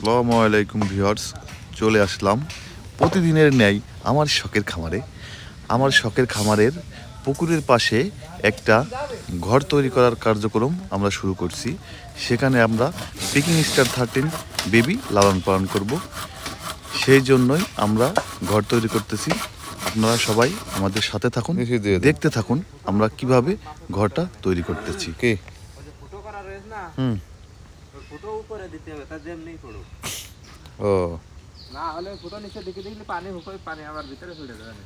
আসসালামু আলাইকুম ভিউয়ার্স চলে আসলাম প্রতিদিনের ন্যায় আমার শখের খামারে। আমার শখের খামারের পুকুরের পাশে একটা ঘর তৈরি করার কার্যক্রম আমরা শুরু করছি। সেখানে আমরা পিকিং স্টার থার্টিন বেবি লালন পালন করব। সেই জন্যই আমরা ঘর তৈরি করতেছি। আপনারা সবাই আমাদের সাথে থাকুন দেখতে থাকুন আমরা কীভাবে ঘরটা তৈরি করতেছি। কে? হুম। ফুটো উপরে দিতে হবে তা যেমনি পড়ুক ও। না হলে ফুটো নিচে দিকে দেখলে পানি হুকোই পানি আবার ভিতরে ছুটে যাবে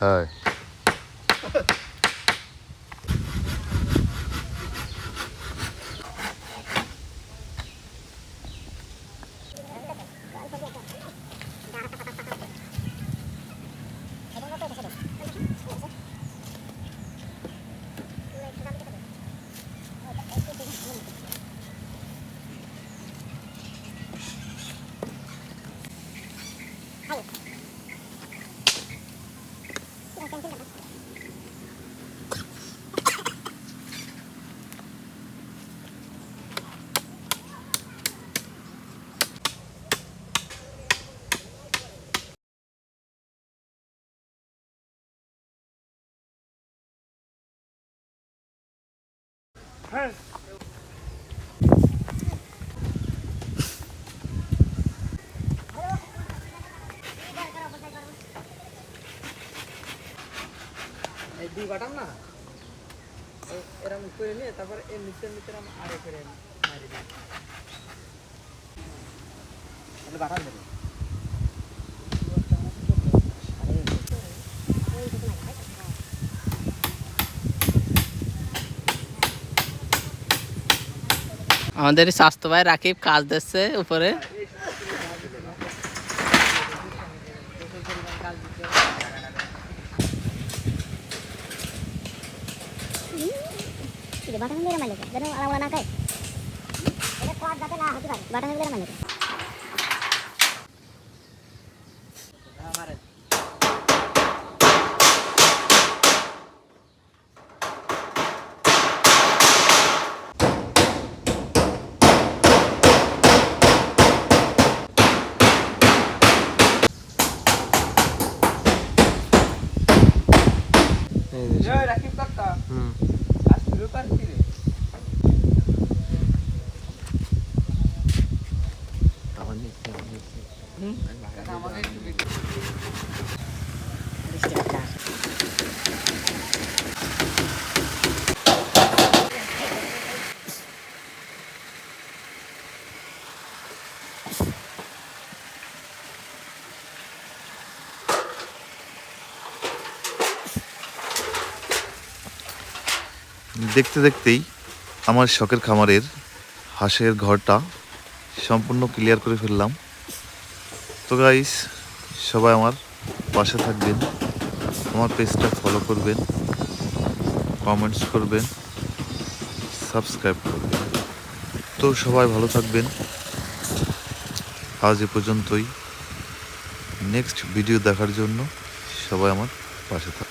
হ্যাঁ। দুই বাটাম না? এরম করে নিয়ে তারপর এর নিচে নিচে এরম আরে করে মারি দিই আমাদের স্বাস্থ্য ভাই রাকিব কাজ দিচ্ছে উপরে। বাটা মেরে মালিক যেন আলাদা না খায়। এটা কোয়াড যাতে না হতে পারে। বাটা মেরে মালিক হুম। দেখতে দেখতেই আমার শখের খামারের হাঁসের ঘরটা সম্পূর্ণ ক্লিয়ার করে ফেললাম। তো গাইস সবাই আমার পাশে থাকবেন, আমার পেজটা ফলো করবেন কমেন্টস করবেন সাবস্ক্রাইব করবেন। তো সবাই ভালো থাকবেন। আজ এ পর্যন্তই। নেক্সট ভিডিও দেখার জন্য সবাই আমার পাশে থাকবেন।